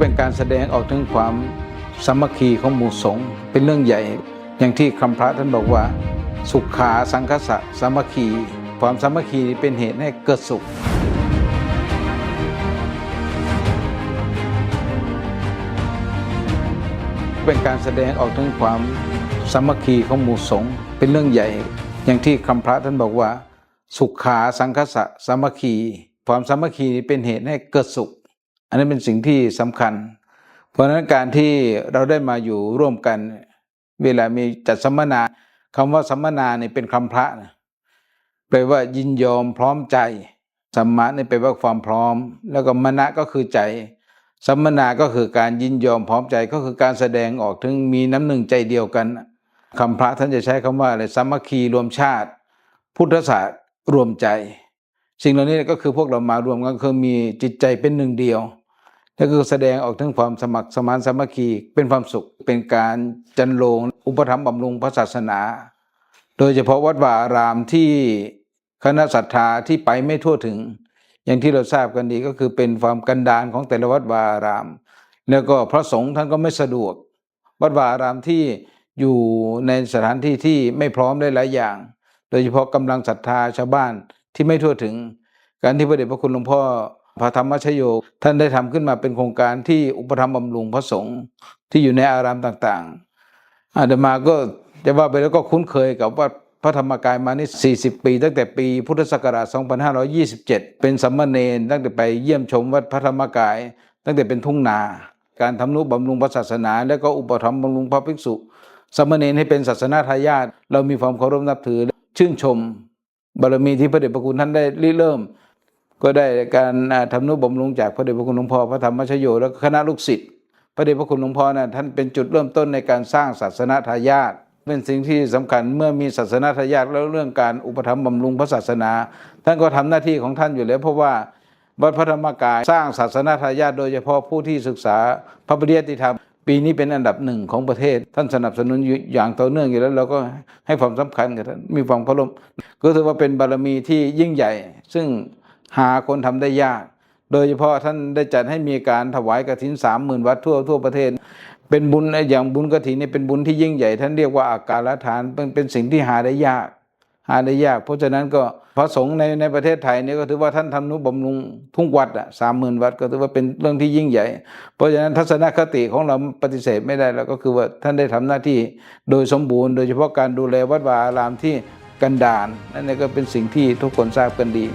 เป็นการแสดงออกถึงความสามัคคีของหมู่สงฆ์เป็นเรื่องใหญ่ อย่างที่คำพระท่านบอกว่า สุขาสังคสะสามัคคี ความสามัคคีเป็นเหตุให้เกิดสุข เป็นการแสดงออกถึงความสามัคคีของหมู่สงฆ์เป็นเรื่องใหญ่ อย่างที่คำพระท่านบอกว่า สุขาสังคสะสามัคคี ความสามัคคีเป็นเหตุให้เกิดสุข อันนี้เป็นสิ่งที่สำคัญ เพราะฉะนั้นการที่เราได้มาอยู่ร่วมกัน เวลามีจัดสัมมนาคำว่าสัมมนาเนี่ยเป็นคำพระนะแปลว่ายินยอมพร้อมใจสัมมะนี่แปลว่าความพร้อม แล้วก็มณะก็คือใจ สัมมนาก็คือการยินยอมพร้อมใจก็คือการแสดงออกถึงมีน้ำหนึ่งใจเดียวกันคำพระท่านจะใช้คำว่าอะไรสามัคคีรวมชาติ พุทธศาสตร์รวมใจ สิ่งเหล่านี้ก็คือพวกเรามารวมกันคือมีจิตใจเป็นหนึ่งเดียว นั่นคือแสดงออกถึงความสมัครสมานสามัคคีเป็นความสุขเป็นการจันโลงอุปถัมภ์บำรุงพระศาสนา โดยเฉพาะวัดวาอารามที่คณะศรัทธาที่ไปไม่ทั่วถึง อย่างที่เราทราบกันดีก็คือเป็นความกันดารของแต่ละวัดวาอาราม แล้วก็พระสงฆ์ท่านก็ไม่สะดวก วัดวาอารามที่อยู่ในสถานที่ที่ไม่พร้อมได้หลายอย่าง โดยเฉพาะกำลังศรัทธาชาวบ้านที่ไม่ทั่วถึง การที่พระเดชพระคุณหลวงพ่อ พระธรรมชโยท่านได้ทำขึ้นมาเป็นโครงการที่อุปถัมบำรุงพระสงฆ์ที่อยู่ในอารามต่างๆ อาตมาก็จะว่าไปแล้วก็คุ้นเคยกับวัดพระธรรมกายมานี่ 40 ปี ตั้งแต่ปีพุทธศักราช 2527 เป็นสัมมาเนนตั้งแต่ไปเยี่ยมชมวัดพระธรรมกาย ตั้งแต่เป็นทุ่งนา การทำนุบำรุงพระศาสนา และก็อุปถัมบำรุงพระภิกษุสามเณรให้เป็นศาสนาทายาทเรามีความเคารพนับถือชื่นชมบารมีที่พระเดชพระคุณท่านได้ริเริ่ม ก็ได้การทำนุบำรุงจากพระเดชพระคุณหลวงพ่อพระธรรมชโยและคณะลูกศิษย์พระเดชพระคุณหลวงพ่อนะท่านเป็นจุดเริ่มต้นในการสร้างศาสนาทายาทเป็นสิ่งที่สำคัญเมื่อมีศาสนาทายาทแล้วเรื่องการอุปถัมภ์บำรุงพระศาสนา ท่านก็ทำหน้าที่ของท่านอยู่แล้วเพราะว่าวัดพระธรรมกายสร้างศาสนาทายาทโดยเฉพาะผู้ที่ศึกษาพระปริยัติธรรม ปีนี้เป็นอันดับหนึ่งของประเทศ ท่านสนับสนุนอย่างต่อเนื่องอยู่แล้วเราก็ให้ความสำคัญกับท่านมีความเคารพก็ถือว่าเป็นบารมีที่ยิ่งใหญ่ ซึ่ง หาคนทำได้ยาก โดยเฉพาะท่านได้จัดให้มีการถวายกฐินสามหมื่นวัดทั่วทั่วประเทศ เป็นบุญอย่างบุญกฐินนี่เป็นบุญที่ยิ่งใหญ่ ท่านเรียกว่าอาการละทานเป็นเป็นสิ่งที่หาได้ยาก หาได้ยาก เพราะฉะนั้นก็พระสงฆ์ในในประเทศไทยนี่ก็ถือว่าท่านทำนุบำรุงทุ่งวัดอะสามหมื่นวัดก็ถือว่าเป็นเรื่องที่ยิ่งใหญ่ เพราะฉะนั้นทัศนคติของเราปฏิเสธไม่ได้แล้วก็คือว่าท่านได้ทำหน้าที่โดยสมบูรณ์ โดยเฉพาะการดูแลวัดวาอารามที่กันดารนั่นก็เป็นสิ่งที่ทุกคนทราบกันดี